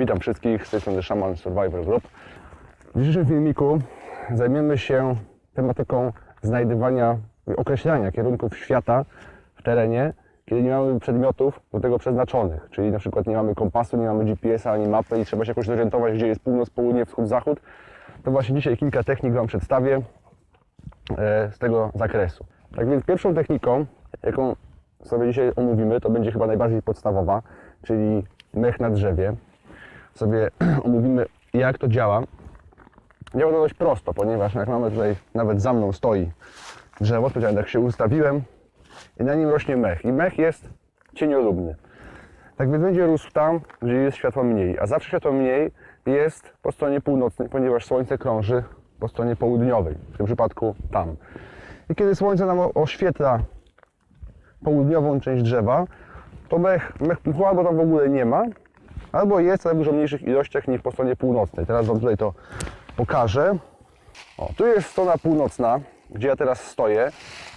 Witam wszystkich, z tej strony Shaman Survivor Group. W dzisiejszym filmiku zajmiemy się tematyką znajdywania i określania kierunków świata w terenie, kiedy nie mamy przedmiotów do tego przeznaczonych, czyli na przykład nie mamy kompasu, nie mamy GPS-a ani mapy i trzeba się jakoś zorientować, gdzie jest północ, południe, wschód, zachód. To właśnie dzisiaj kilka technik Wam przedstawię e, z tego zakresu. Tak więc pierwszą techniką, jaką sobie dzisiaj omówimy, to będzie chyba najbardziej podstawowa, czyli mech na drzewie. Sobie omówimy, jak to działa. Działa to dość prosto, ponieważ jak mamy tutaj, nawet za mną stoi drzewo, powiedziałem, tak się ustawiłem i na nim rośnie mech. I mech jest cieniolubny. Tak więc będzie rósł tam, gdzie jest światła mniej, a zawsze światło mniej jest po stronie północnej, ponieważ słońce krąży po stronie południowej, w tym przypadku tam. I kiedy słońce nam oświetla południową część drzewa, to mech, mech puchła albo tam w ogóle nie ma, albo jest, w dużo mniejszych ilościach niż po stronie północnej. Teraz Wam tutaj to pokażę. O, tu jest strona północna, gdzie ja teraz stoję.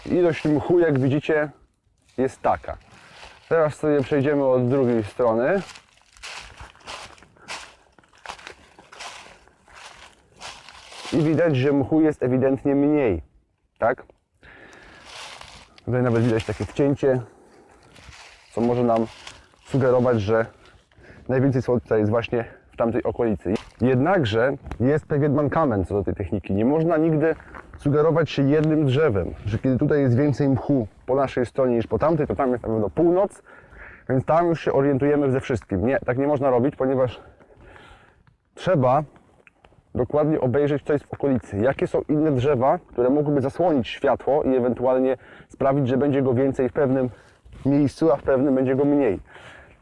Ilość mchu, jak widzicie, jest taka. Teraz sobie przejdziemy od drugiej strony. I widać, że mchu jest ewidentnie mniej. Tak? Tutaj nawet widać takie wcięcie, co może nam sugerować, że najwięcej słońca jest właśnie w tamtej okolicy. Jednakże jest pewien mankament co do tej techniki. Nie można nigdy sugerować się jednym drzewem, że kiedy tutaj jest więcej mchu po naszej stronie niż po tamtej, to tam jest na pewno północ, więc tam już się orientujemy ze wszystkim. Nie, tak nie można robić, ponieważ trzeba dokładnie obejrzeć, co jest w okolicy. Jakie są inne drzewa, które mogłyby zasłonić światło i ewentualnie sprawić, że będzie go więcej w pewnym miejscu, a w pewnym będzie go mniej.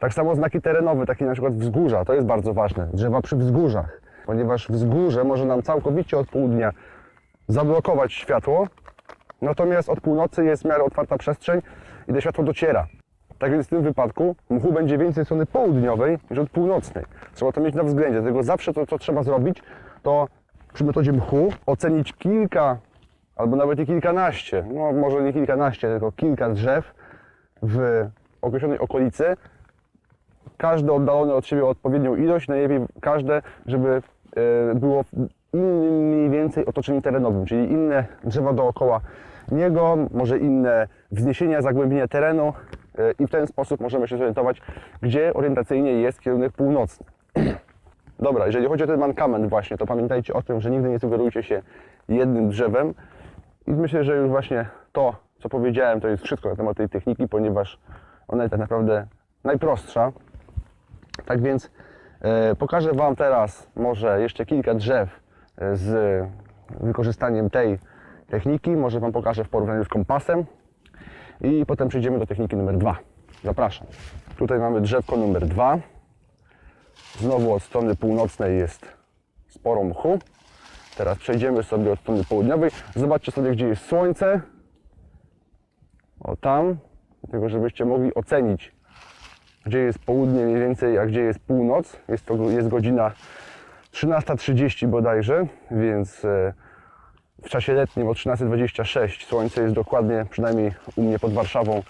Tak samo znaki terenowe, takie na przykład wzgórza, to jest bardzo ważne. Drzewa przy wzgórzach, ponieważ wzgórze może nam całkowicie od południa zablokować światło, natomiast od północy jest w miarę otwarta przestrzeń i to światło dociera. Tak więc w tym wypadku mchu będzie więcej strony południowej niż od północnej. Trzeba to mieć na względzie, dlatego zawsze to, co trzeba zrobić, to przy metodzie mchu ocenić kilka albo nawet i kilkanaście, no może nie kilkanaście, tylko kilka drzew w określonej okolicy, każde oddalone od siebie odpowiednią ilość, najlepiej każde, żeby e, było w innym mniej więcej otoczeniu terenowym, czyli inne drzewa dookoła niego, może inne wzniesienia, zagłębienia terenu e, i w ten sposób możemy się zorientować, gdzie orientacyjnie jest kierunek północny. Dobra, jeżeli chodzi o ten mankament właśnie, to pamiętajcie o tym, że nigdy nie sugerujcie się jednym drzewem i myślę, że już właśnie to, co powiedziałem, to jest wszystko na temat tej techniki, ponieważ ona jest tak naprawdę najprostsza. Tak więc e, pokażę Wam teraz może jeszcze kilka drzew e, z wykorzystaniem tej techniki. Może Wam pokażę w porównaniu z kompasem i potem przejdziemy do techniki numer dwa. Zapraszam. Tutaj mamy drzewko numer dwa. Znowu od strony północnej jest sporo mchu. Teraz przejdziemy sobie od strony południowej. Zobaczcie sobie, gdzie jest słońce. O tam, tylko żebyście mogli ocenić, gdzie jest południe mniej więcej, a gdzie jest północ. Jest to jest godzina 13.30 bodajże, więc e, w czasie letnim o 13.26 słońce jest dokładnie, przynajmniej u mnie pod Warszawą,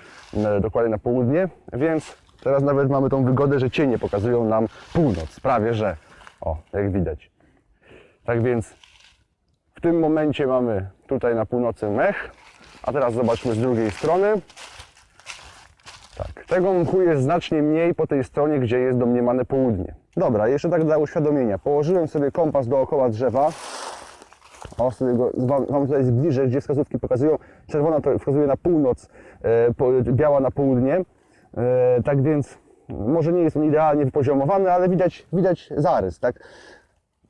dokładnie na południe, więc teraz nawet mamy tą wygodę, że cienie pokazują nam północ, prawie że. O, jak widać. Tak więc w tym momencie mamy tutaj na północy mech, a teraz zobaczmy z drugiej strony. Tak, tego mchu jest znacznie mniej po tej stronie, gdzie jest domniemane południe. Dobra, jeszcze tak dla uświadomienia. Położyłem sobie kompas dookoła drzewa. O, sobie go wam, wam tutaj zbliżę, gdzie wskazówki pokazują. Czerwona to wskazuje na północ, e, po, biała na południe. E, tak więc może nie jest on idealnie wypoziomowany, ale widać, widać zarys, tak?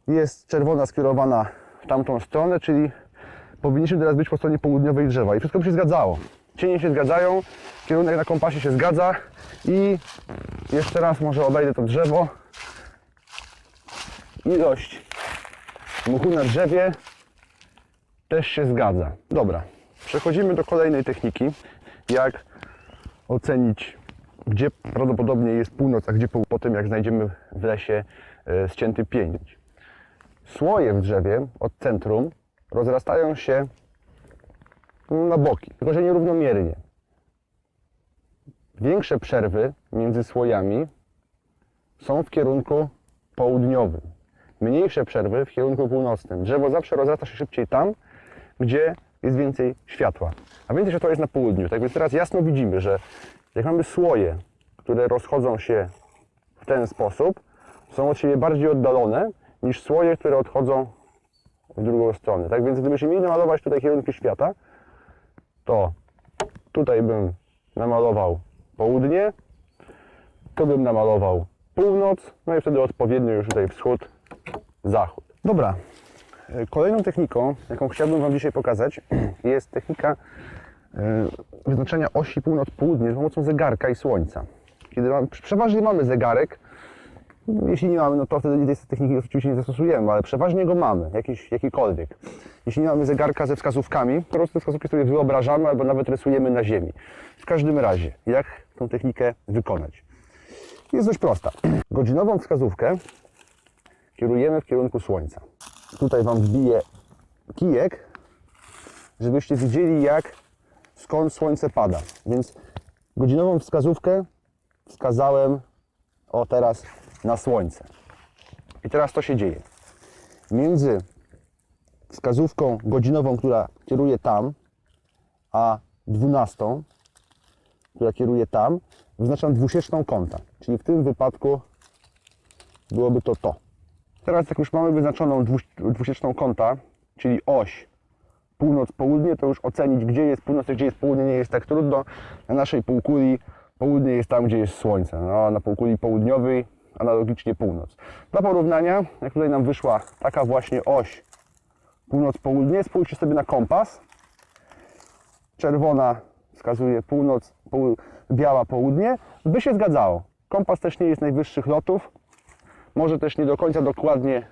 Jest czerwona skierowana w tamtą stronę, czyli powinniśmy teraz być po stronie południowej drzewa i wszystko by się zgadzało. Cienie się zgadzają, kierunek na kompasie się zgadza i jeszcze raz może obejdę to drzewo. Ilość mchu na drzewie też się zgadza. Dobra, przechodzimy do kolejnej techniki, jak ocenić, gdzie prawdopodobnie jest północ, a gdzie pół- po tym, jak znajdziemy w lesie e, ścięty pięć. Słoje w drzewie od centrum rozrastają się na boki, tylko że nierównomiernie. Większe przerwy między słojami są w kierunku południowym. Mniejsze przerwy w kierunku północnym. Drzewo zawsze rozrasta się szybciej tam, gdzie jest więcej światła. A więcej światła jest na południu. Tak więc teraz jasno widzimy, że jak mamy słoje, które rozchodzą się w ten sposób, są od siebie bardziej oddalone niż słoje, które odchodzą w drugą stronę. Tak więc gdybyśmy mieli namalować tutaj kierunki świata, to tutaj bym namalował południe, tu bym namalował północ, no i wtedy odpowiednio już tutaj wschód, zachód. Dobra, E, kolejną techniką, jaką chciałbym Wam dzisiaj pokazać, jest technika e, wyznaczania osi północ-południe za pomocą zegarka i słońca. Kiedy przeważnie mamy zegarek, jeśli nie mamy, no to wtedy tej techniki oczywiście nie zastosujemy, ale przeważnie go mamy, jakiś, jakikolwiek. Jeśli nie mamy zegarka ze wskazówkami, po prostu te wskazówki sobie wyobrażamy albo nawet rysujemy na ziemi. W każdym razie, jak tą technikę wykonać? Jest dość prosta. Godzinową wskazówkę kierujemy w kierunku słońca. Tutaj Wam wbiję kijek, żebyście widzieli jak, skąd słońce pada. Więc godzinową wskazówkę wskazałem o teraz na słońce. I teraz to się dzieje. Między wskazówką godzinową, która kieruje tam, a 12, która kieruje tam, wyznaczam dwusieczną kąta. Czyli w tym wypadku byłoby to to. Teraz jak już mamy wyznaczoną dwu, dwusieczną kąta, czyli oś północ-południe, to już ocenić gdzie jest północ, gdzie jest południe nie jest tak trudno. Na naszej półkuli południe jest tam, gdzie jest słońce. No, na półkuli południowej analogicznie północ. Dla porównania, jak tutaj nam wyszła taka właśnie oś północ-południe, spójrzcie sobie na kompas. Czerwona wskazuje północ, poł biała południe. By się zgadzało. Kompas też nie jest najwyższych lotów. Może też nie do końca dokładnie,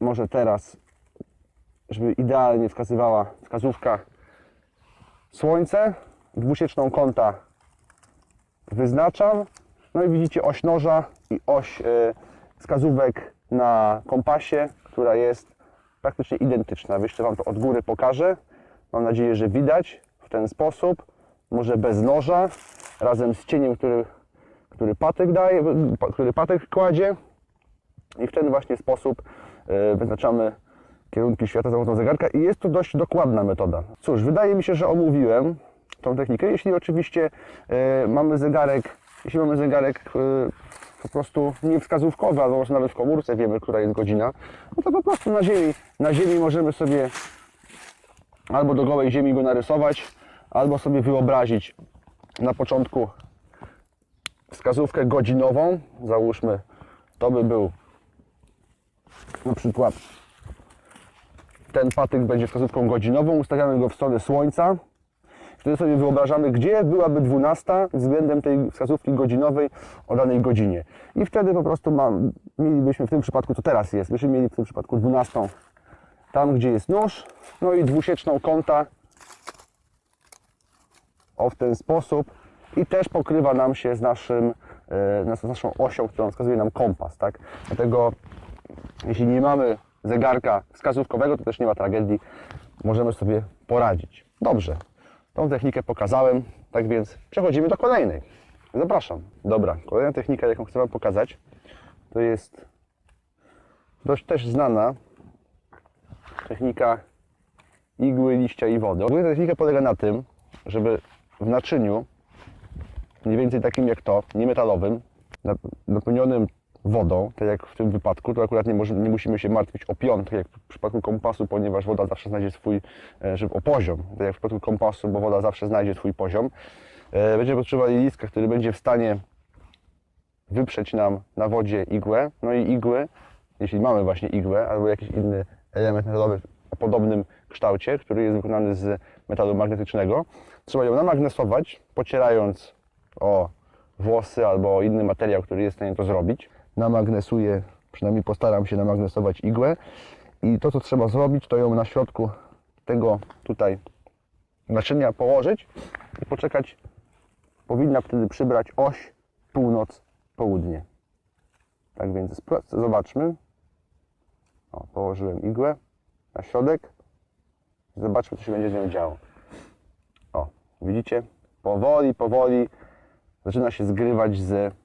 może teraz, żeby idealnie wskazywała wskazówka słońce. Dwusieczną kąta wyznaczam. No i widzicie oś noża i oś e, wskazówek na kompasie, która jest praktycznie identyczna. Jeszcze Wam to od góry pokażę. Mam nadzieję, że widać w ten sposób. Może bez noża, razem z cieniem, który, który patek daje, który patek kładzie. I w ten właśnie sposób e, wyznaczamy kierunki świata za pomocą zegarka i jest to dość dokładna metoda. Cóż, wydaje mi się, że omówiłem tą technikę. Jeśli oczywiście e, mamy zegarek, jeśli mamy zegarek e, po prostu niewskazówkowy, albo może nawet w komórce wiemy, która jest godzina, no to po prostu na ziemi, na ziemi możemy sobie albo do gołej ziemi go narysować, albo sobie wyobrazić na początku wskazówkę godzinową. Załóżmy, to by był na przykład ten patyk będzie wskazówką godzinową, ustawiamy go w stronę słońca. Wtedy sobie wyobrażamy, gdzie byłaby 12 względem tej wskazówki godzinowej o danej godzinie. I wtedy po prostu mielibyśmy w tym przypadku, co teraz jest, byśmy mieli w tym przypadku 12 tam, gdzie jest nóż, no i dwusieczną kąta o w ten sposób i też pokrywa nam się z, naszym, e, z naszą osią, którą wskazuje nam kompas. Tak? Dlatego jeśli nie mamy zegarka wskazówkowego, to też nie ma tragedii, możemy sobie poradzić. Dobrze, tą technikę pokazałem, tak więc przechodzimy do kolejnej. Zapraszam. Dobra, kolejna technika, jaką chcę Wam pokazać, to jest dość też znana technika igły, liścia i wody. Ogólnie technika polega na tym, żeby w naczyniu, mniej więcej takim jak to, niemetalowym, nap- napełnionym wodą, tak jak w tym wypadku, to akurat nie, może, nie musimy się martwić o pion, tak jak w przypadku kompasu, ponieważ woda zawsze znajdzie swój, e, o poziom, tak jak w przypadku kompasu, bo woda zawsze znajdzie swój poziom. E, Będziemy potrzebowali listka, który będzie w stanie wyprzeć nam na wodzie igłę, no i igły, jeśli mamy właśnie igłę albo jakiś inny element metalowy o podobnym kształcie, który jest wykonany z metalu magnetycznego, trzeba ją namagnesować, pocierając o włosy albo inny materiał, który jest w stanie to zrobić. Namagnesuję, przynajmniej postaram się namagnesować igłę i to, co trzeba zrobić, to ją na środku tego tutaj naczynia położyć i poczekać. Powinna wtedy przybrać oś północ-południe. Tak więc zobaczmy. O, położyłem igłę na środek. Zobaczmy, co się będzie z nią działo. O, widzicie? Powoli, powoli zaczyna się zgrywać z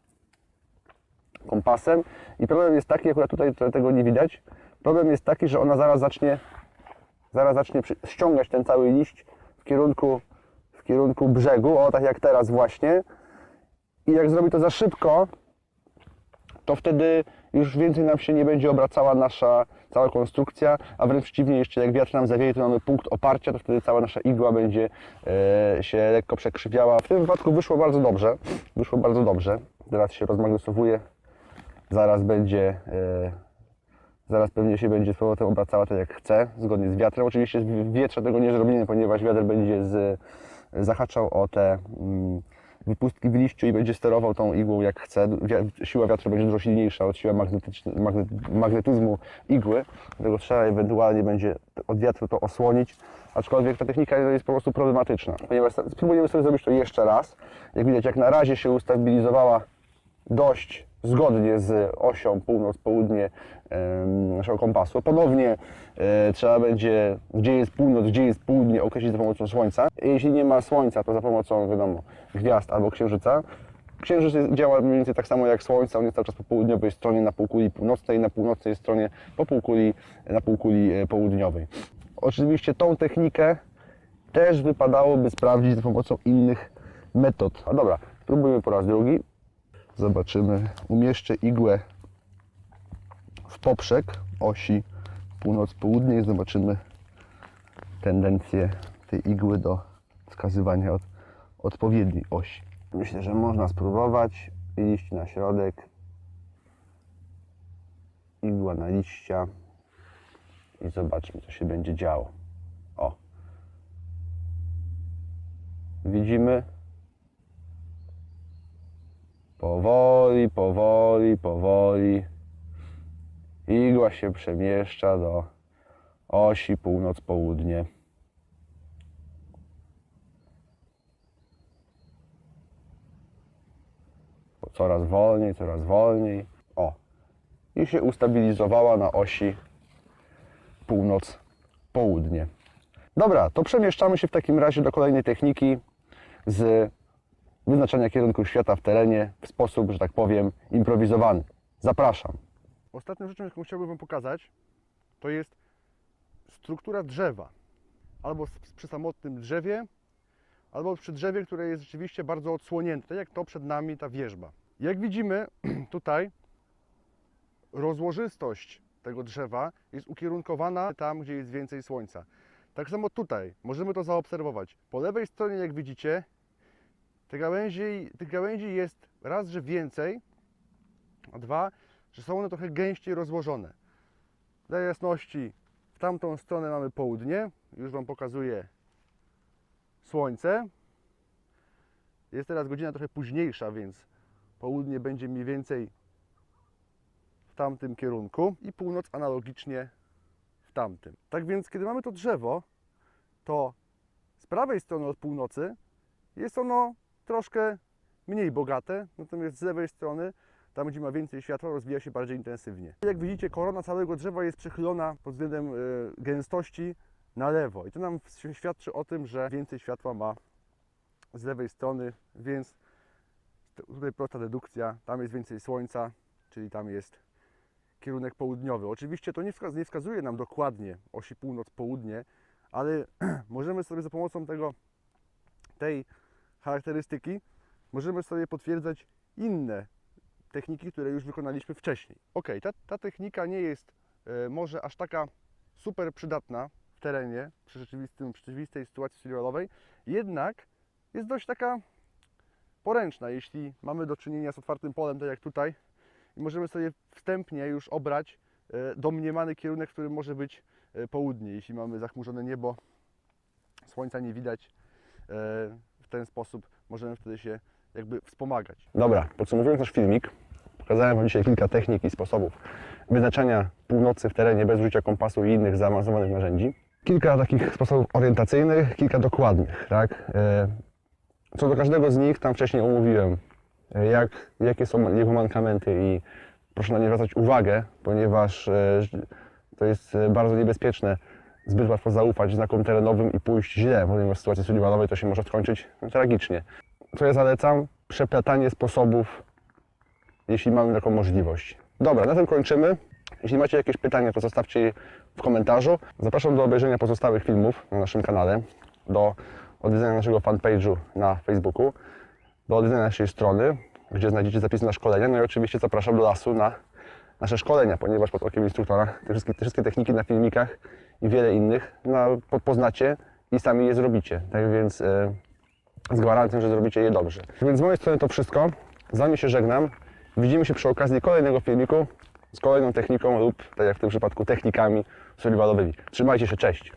kompasem. I problem jest taki, akurat tutaj tego nie widać, problem jest taki, że ona zaraz zacznie, zaraz zacznie ściągać ten cały liść w kierunku, w kierunku brzegu, o tak jak teraz właśnie. I jak zrobi to za szybko, to wtedy już więcej nam się nie będzie obracała nasza cała konstrukcja, a wręcz przeciwnie, jeszcze jak wiatr nam zawieje, to mamy punkt oparcia, to wtedy cała nasza igła będzie e, się lekko przekrzywiała. W tym wypadku wyszło bardzo dobrze, wyszło bardzo dobrze. Teraz się rozmagnesowuje, zaraz będzie, e, zaraz pewnie się będzie z powrotem obracała tak jak chce, zgodnie z wiatrem. Oczywiście w wietrze tego nie zrobimy, ponieważ wiatr będzie z, zahaczał o te mm, wypustki w liściu i będzie sterował tą igłą jak chce. Siła wiatru będzie dużo silniejsza od siły magnetyzmu igły, dlatego trzeba ewentualnie będzie od wiatru to osłonić. Aczkolwiek ta technika jest po prostu problematyczna, ponieważ spróbujemy sobie zrobić to jeszcze raz. Jak widać, jak na razie się ustabilizowała dość zgodnie z osią północ-południe naszego kompasu. Ponownie e, trzeba będzie, gdzie jest północ, gdzie jest południe, określić za pomocą słońca. Jeśli nie ma słońca, to za pomocą, wiadomo, gwiazd albo księżyca. Księżyc działa mniej więcej tak samo jak słońce, on jest cały czas po południowej stronie na półkuli północnej, na północnej stronie po półkuli, na półkuli e, południowej. Oczywiście tą technikę też wypadałoby sprawdzić za pomocą innych metod. A dobra, spróbujmy po raz drugi. Zobaczymy. Umieszczę igłę w poprzek osi północ-południe i zobaczymy tendencję tej igły do wskazywania od odpowiedniej osi. Myślę, że można spróbować iść na środek. Igła na liścia i zobaczmy, co się będzie działo. O. Widzimy Powoli, powoli, powoli. Igła się przemieszcza do osi północ-południe. Coraz wolniej, coraz wolniej. O, i się ustabilizowała na osi północ-południe. Dobra, to przemieszczamy się w takim razie do kolejnej techniki z wyznaczania kierunku świata w terenie w sposób, że tak powiem, improwizowany. Zapraszam. Ostatnią rzeczą, jaką chciałbym Wam pokazać, to jest struktura drzewa. Albo przy samotnym drzewie, albo przy drzewie, które jest rzeczywiście bardzo odsłonięte, tak jak to przed nami ta wierzba. Jak widzimy tutaj, rozłożystość tego drzewa jest ukierunkowana tam, gdzie jest więcej słońca. Tak samo tutaj możemy to zaobserwować. Po lewej stronie, jak widzicie, tych gałęzi, tych gałęzi jest raz, że więcej, a dwa, że są one trochę gęściej rozłożone. Dla jasności, w tamtą stronę mamy południe, już Wam pokazuję słońce. Jest teraz godzina trochę późniejsza, więc południe będzie mniej więcej w tamtym kierunku i północ analogicznie w tamtym. Tak więc, kiedy mamy to drzewo, to z prawej strony od północy jest ono troszkę mniej bogate, natomiast z lewej strony tam gdzie ma więcej światła, rozwija się bardziej intensywnie. Jak widzicie, korona całego drzewa jest przechylona pod względem e, gęstości na lewo. I to nam świadczy o tym, że więcej światła ma z lewej strony, więc tutaj prosta dedukcja, tam jest więcej słońca, czyli tam jest kierunek południowy. Oczywiście to nie wskazuje nam dokładnie osi północ-południe, ale możemy sobie za pomocą tego, tej charakterystyki, możemy sobie potwierdzać inne techniki, które już wykonaliśmy wcześniej. Ok, ta, ta technika nie jest e, może aż taka super przydatna w terenie przy, rzeczywistym, przy rzeczywistej sytuacji survivalowej, jednak jest dość taka poręczna, jeśli mamy do czynienia z otwartym polem, tak jak tutaj, i możemy sobie wstępnie już obrać e, domniemany kierunek, w którym może być e, południe, jeśli mamy zachmurzone niebo, słońca nie widać, e, w ten sposób możemy wtedy się jakby wspomagać. Dobra, podsumowując nasz filmik, pokazałem Wam dzisiaj kilka technik i sposobów wyznaczania północy w terenie bez użycia kompasu i innych zaawansowanych narzędzi. Kilka takich sposobów orientacyjnych, kilka dokładnych, tak? E, Co do każdego z nich, tam wcześniej omówiłem, e, jak, jakie są jego mankamenty i proszę na nie zwracać uwagę, ponieważ e, to jest bardzo niebezpieczne zbyt łatwo zaufać znakom terenowym i pójść źle, ponieważ w sytuacji survivalowej to się może skończyć tragicznie. Co ja zalecam? Przeplatanie sposobów jeśli mamy taką możliwość. Dobra, na tym kończymy. Jeśli macie jakieś pytania, to zostawcie je w komentarzu. Zapraszam do obejrzenia pozostałych filmów na naszym kanale, do odwiedzenia naszego fanpage'u na Facebooku, do odwiedzenia naszej strony, gdzie znajdziecie zapisy na szkolenia. No i oczywiście zapraszam do lasu na nasze szkolenia, ponieważ pod okiem instruktora te wszystkie, te wszystkie techniki na filmikach i wiele innych no, po- poznacie i sami je zrobicie. Tak więc e, z gwarancją, że zrobicie je dobrze. Więc z mojej strony to wszystko. Z Wami się żegnam. Widzimy się przy okazji kolejnego filmiku z kolejną techniką lub, tak jak w tym przypadku, technikami survivalowymi. Trzymajcie się, cześć!